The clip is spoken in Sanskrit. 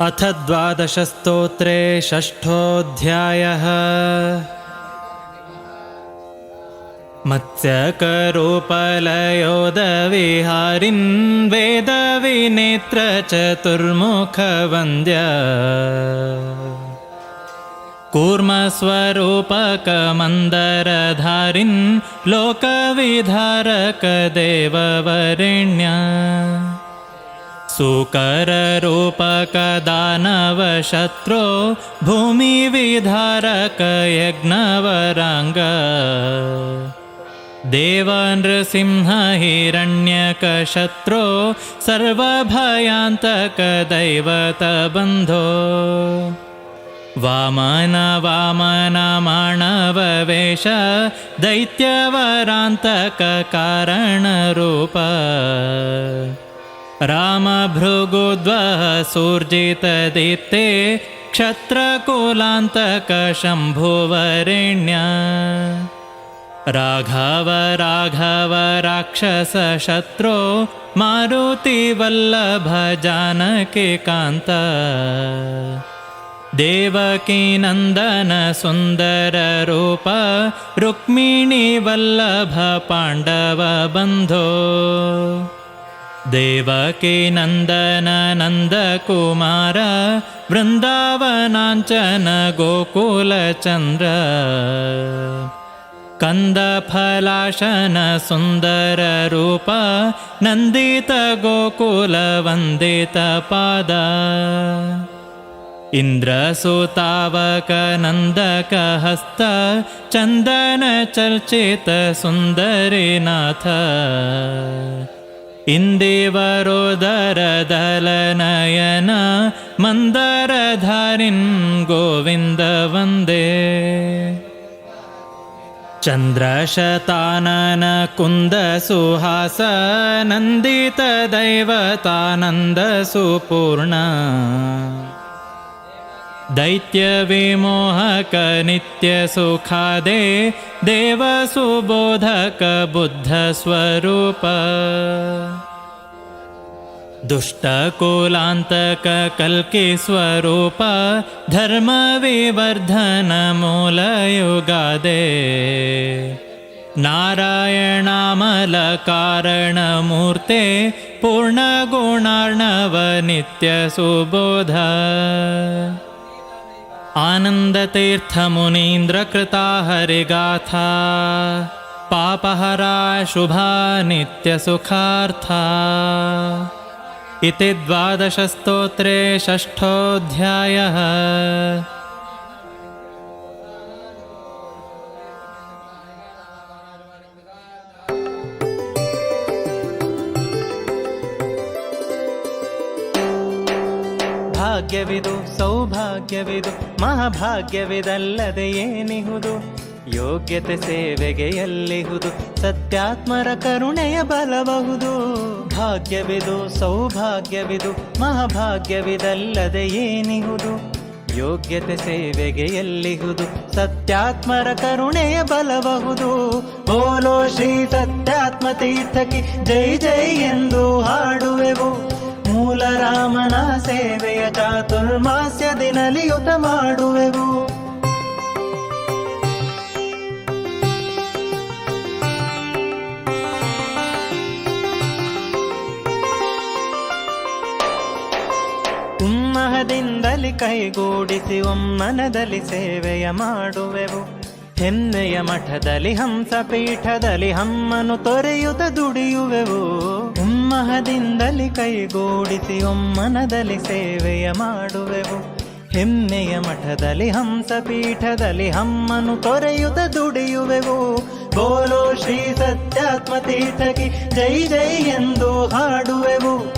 अथ द्वादशस्तोत्रे षष्ठोऽध्यायः। मत्स्यकरूपलयोदविहारिन् वेदविनेत्र चतुर्मुखवन्द्य। कूर्मस्वरूपकमन्दरधारिन् लोकविधारकदेववरेण्य। सुकररूपकदानवशत्रो भूमिविधारकयज्ञवराङ्ग। देवनृसिंहहिरण्यकशत्रो सर्वभयान्तकदैवतबन्धो वामन वामन माणववेश दैत्यवरान्तककारणरूप रामभृगुद्वः सूर्जितदीप्ते क्षत्रकुलान्तकशम्भुवरेण्य राघव राघव राक्षसशत्रो मारुतिवल्लभ जानकीकान्त देवकीनन्दन सुन्दररूप रुक्मिणीवल्लभ पाण्डवबन्धो देवकी नन्दन नन्दकुमार वृन्दावनाञ्चन गोकुलचन्द्र कन्दफलाशन सुन्दररूप नन्दितगोकुलवन्दितपाद इन्द्रसुतावकनन्दकहस्त चन्दनचर्चितसुन्दरीनाथ। इन्देवरोदरदलनयन मन्दरधारिन् गोविन्द वन्दे। चन्द्रशतानन कुन्दसुहास नन्दितदैवतानन्दसुपूर्ण दैत्यविमोहक नित्यसुखादे देवसुबोधक बुद्धस्वरूप दुष्टकुलान्तककल्किस्वरूप धर्मविवर्धनमूलयुगादे। नारायणामलकारणमूर्ते पूर्णगुणार्णव नित्यसुबोध आनन्दतीर्थमुनीन्द्रकृता हरिगाथा पापहरा शुभा नित्यसुखार्था इति द्वादशस्तोत्रे षष्ठोऽध्यायः ಭಾಗ್ಯವಿದು ಸೌಭಾಗ್ಯವಿದು, ಮಹಾಭಾಗ್ಯವಿದಲ್ಲದೆ ಏನಿಹುದು? ಯೋಗ್ಯತೆ ಸೇವೆಗೆ ಎಲ್ಲಿಹುದು ಸತ್ಯಾತ್ಮರ ಕರುಣೆಯ ಬಲಬಹುದು ಭಾಗ್ಯವಿದು, ಸೌಭಾಗ್ಯವಿದು, ಮಹಾಭಾಗ್ಯವಿದಲ್ಲದೆ ಏನಿಹುದು? ಯೋಗ್ಯತೆ ಸೇವೆಗೆ ಎಲ್ಲಿಹುದು ಸತ್ಯಾತ್ಮರ ಕರುಣೆಯ ಬಲಬಹುದು ಬೋಲೋ ಶ್ರೀ ಸತ್ಯಾತ್ಮ ತೀರ್ಥಕ್ಕೆ ಜೈ ಜೈ ಎಂದು ಹಾಡುವೆವು. ರಾಮನ ಸೇವೆಯ ಚಾತುರ್ಮಾಸ್ಯ ದಿನಲಿಯುತ ಮಾಡುವೆವು. ಉಮ್ಮಹದಿಂದಲಿ ಕೈಗೂಡಿಸಿ ಒಮ್ಮನದಲ್ಲಿ ಸೇವೆಯ ಮಾಡುವೆವು. ಹೆಮ್ಮೆಯ ಮಠದಲ್ಲಿ ಹಂಸ ಪೀಠದಲ್ಲಿ ಹಮ್ಮನು ತೊರೆಯುತ್ತ ದುಡಿಯುವೆವು. ಉಮ್ಮಹದಿಂದಲಿ ಕೈಗೂಡಿಸಿ ಒಮ್ಮನದಲ್ಲಿ ಸೇವೆಯ ಮಾಡುವೆವು. ಹೆಮ್ಮೆಯ ಮಠದಲ್ಲಿ ಹಂಸ ಪೀಠದಲ್ಲಿ ಹಮ್ಮನು ತೊರೆಯುತ್ತ ದುಡಿಯುವೆವು. ಬೋಲೋ ಶ್ರೀ ಸತ್ಯಾತ್ಮ ತೀರ್ಥಕ್ಕೆ ಜೈ ಜೈ ಎಂದು ಹಾಡುವೆವು.